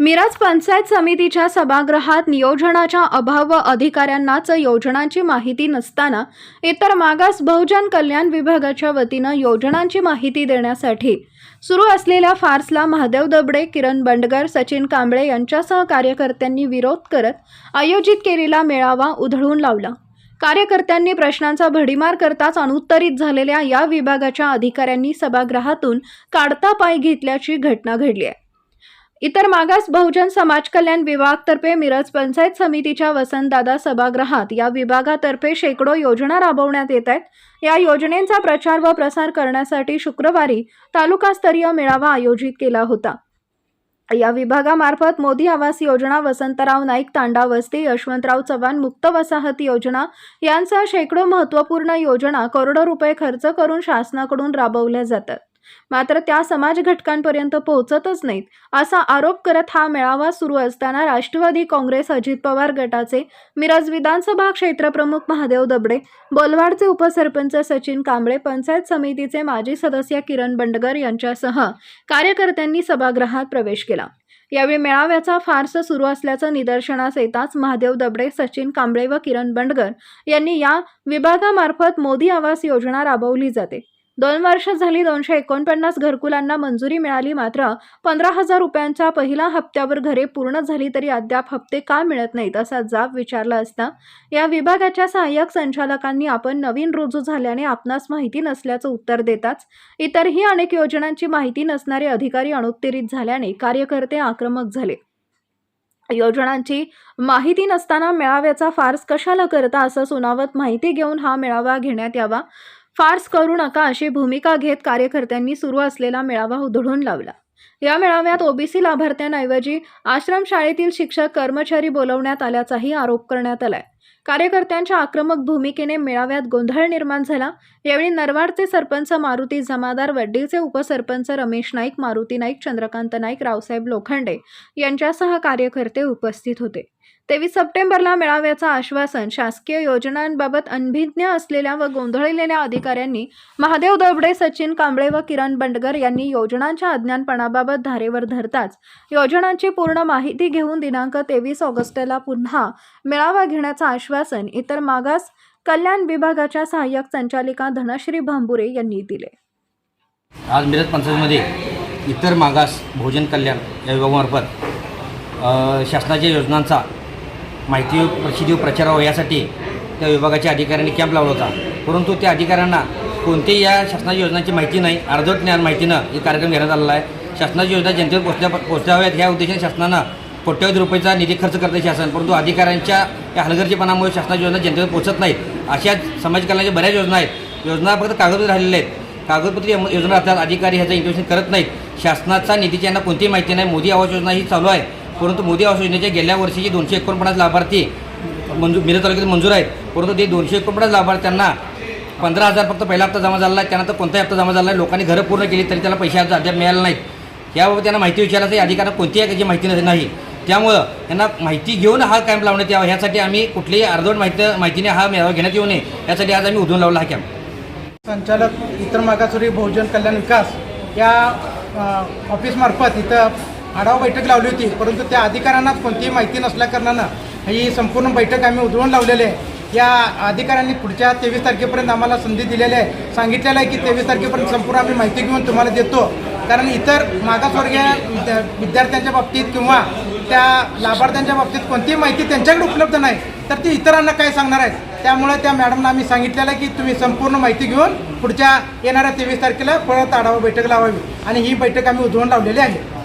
मिराज पंचायत समितीच्या सभागृहात नियोजनाच्या अभाव व अधिकाऱ्यांनाच योजनांची माहिती नसताना इतर मागास बहुजन कल्याण विभागाच्या वतीनं योजनांची माहिती देण्यासाठी सुरू असलेल्या फार्सला महादेव दबडे किरण बंडगर सचिन कांबळे यांच्यासह कार्यकर्त्यांनी विरोध करत आयोजित केलेला मेळावा उधळून लावला. कार्यकर्त्यांनी प्रश्नांचा भडीमार करताच अनुत्तरित झालेल्या या विभागाच्या अधिकाऱ्यांनी सभागृहातून काढता पाय घेतल्याची घटना घडली आहे. इतर मागास बहुजन समाज कल्याण विभागतर्फे मिरज पंचायत समितीच्या वसंतदादा सभागृहात या विभागातर्फे शेकडो योजना राबवण्यात येत आहेत. या योजनेचा प्रचार व प्रसार करण्यासाठी शुक्रवारी तालुकास्तरीय मेळावा आयोजित केला होता. या विभागामार्फत मोदी आवास योजना वसंतराव नाईक तांडा वस्ती यशवंतराव चव्हाण मुक्त वसाहत योजना यांसह शेकडो महत्त्वपूर्ण योजना करोडो रुपये खर्च करून शासनाकडून राबवल्या जातात. मात्र त्या समाज घटकांपर्यंत पोहोचतच नाहीत असा आरोप करत हा मेळावा सुरू असताना राष्ट्रवादी काँग्रेस अजित पवार गटाचे मिरज विधानसभा क्षेत्रप्रमुख महादेव दबडे बोलवाडचे उपसरपंच सचिन कांबळे पंचायत समितीचे माजी सदस्य किरण बंडगर यांच्यासह कार्यकर्त्यांनी सभागृहात प्रवेश केला. यावेळी मेळाव्याचा फार्स सुरू असल्याचं निदर्शनास येताच महादेव दबडे सचिन कांबळे व किरण बंडगर यांनी या विभागामार्फत मोदी आवास योजना राबवली जाते. दोन वर्ष झाली दोनशे एकोणपन्नास घरकुलांना मंजुरी मिळाली मात्र पंधरा हजार रुपयांच्या पहिल्या हप्त्यावर घरे पूर्ण झाली तरी अद्याप हप्ते का मिळत नाहीत असा जाब विचारला असता. या विभागाच्या सहाय्यक संचालकांनी आपण नवीन रुजू झाल्याने आपणास माहिती नसल्याचं उत्तर देताच इतरही अनेक योजनांची माहिती नसणारे अधिकारी अनुत्तरित झाल्याने कार्यकर्ते आक्रमक झाले. योजनांची माहिती नसताना मेळाव्याचा फार्स कशाला करता असं सुनावत माहिती घेऊन हा मेळावा घेण्यात यावा. फार्स करू नका अशी भूमिका घेत कार्यकर्त्यांनी सुरू असलेला मेळावा उधळून लावला. या मेळाव्यात ओबीसी लाभार्थ्यांऐवजी आश्रमशाळेतील शिक्षक कर्मचारी बोलवण्यात आल्याचाही आरोप करण्यात आलाय. कार्यकर्त्यांच्या आक्रमक भूमिकेने मेळाव्यात गोंधळ निर्माण झाला. यावेळी नरवाडचे सरपंच मारुती जमादार वड्डीचे उपसरपंच रमेश नाईक मारुती नाईक चंद्रकांत नाईक रावसाहेब लोखंडे यांच्यासह कार्यकर्ते उपस्थित होते. तेवीस सप्टेंबरला मेळाव्याचं आश्वासन शासकीय योजनांबाबत अनभिज्ञ असलेल्या व गोंधळलेल्या अधिकाऱ्यांनी महादेव दबडे सचिन कांबळे व किरण बंडगर यांनी योजनांच्या अज्ञानपणाबाबत धारेवर धरताच योजनांची पूर्ण माहिती घेऊन दिनांक तेवीस ऑगस्टला पुन्हा मेळावा घेण्याचं आश्वासन इतर मागास कल्याण विभागाच्या सहाय्यक संचालिका धनश्री भांबुरे यांनी दिले. आज मिरज पंचायतमध्ये इतर मागास भोजन कल्याण या विभागामार्फत शासनाच्या योजनांचा माहिती प्रसिद्धी प्रचारावं यासाठी त्या विभागाच्या अधिकाऱ्यांनी कॅम्प लावला होता. परंतु त्या अधिकाऱ्यांना कोणतेही या शासनाच्या योजनांची माहिती नाही अर्धवट ज्ञान माहितीनं हे कार्यक्रम घेण्यात आलेला आहे. शासनाची योजना जनतेवर पोचल्या पोचल्याव्यात. ह्या उद्देशाने शासनानं कोट्यवधी रुपयाचा निधी खर्च करते शासन. परंतु अधिकाऱ्यांच्या या हलगर्जीपणामुळे शासनाची योजना जनतेवर पोचत नाहीत. अशा समाज कल्याणाच्या बऱ्याच योजना आहेत. योजना फक्त कागदपत्र राहिलेले आहेत. कागदपत्री योजना राहतात. अधिकारी ह्याचं इंटिमेशन करत नाहीत. शासनाचा निधीची यांना कोणतीही माहिती नाही. मोदी आवास योजना ही चालू आहे. परंतु मोदी आवास योजनेच्या गेल्या वर्षीचे दोनशे एकोणपन्नास लाभार्थी मंजूर मिरज तालुक्यात मंजूर आहेत. परंतु ते दोनशे एकोणपन्नास लाभार्थ्यांना पंधरा हजार फक्त पहिला हप्ता जमा झाला आहे त्यानंतर कोणताही हप्ता जमा झाला आहे लोकांनी घरं पूर्ण केली तरी त्याला पैसे अद्याप मिळाले नाहीत. याबाबत त्यांना माहिती विचारायचं आहे अधिकाऱ्यांना कोणतीही याची माहिती नाही. त्यामुळं यांना माहिती घेऊन हा कॅम्प लावण्यात यावा ह्यासाठी आम्ही कुठलीही अर्धवट माहिती माहितीने हा मेळावा घेण्यात येऊ नये. यासाठी आज आम्ही उधळून लावला हा कॅम्प संचालक इतर मागासवर्गीय बहुजन कल्याण विकास या ऑफिसमार्फत इथं आढावा बैठक लावली होती परंतु त्या अधिकाऱ्यांनाच कोणतीही माहिती नसल्याकारणानं ही संपूर्ण बैठक आम्ही उधळून लावलेली आहे. या अधिकाऱ्यांनी पुढच्या तेवीस तारखेपर्यंत आम्हाला संधी दिलेली आहे. सांगितलेलं आहे की तेवीस तारखेपर्यंत संपूर्ण आम्ही माहिती घेऊन तुम्हाला देतो. कारण इतर मागासवर्गीय विद्या- विद्यार्थ्यांच्या बाबतीत किंवा त्या लाभार्थ्यांच्या बाबतीत कोणतीही माहिती त्यांच्याकडे उपलब्ध नाही तर ती इतरांना काय सांगणार आहेत? त्यामुळे त्या मॅडमना आम्ही सांगितलेलं आहे की तुम्ही संपूर्ण माहिती घेऊन पुढच्या येणाऱ्या तेवीस तारखेला परत आढावा बैठक लावावी. आणि ही बैठक आम्ही उधळून लावलेली आहे.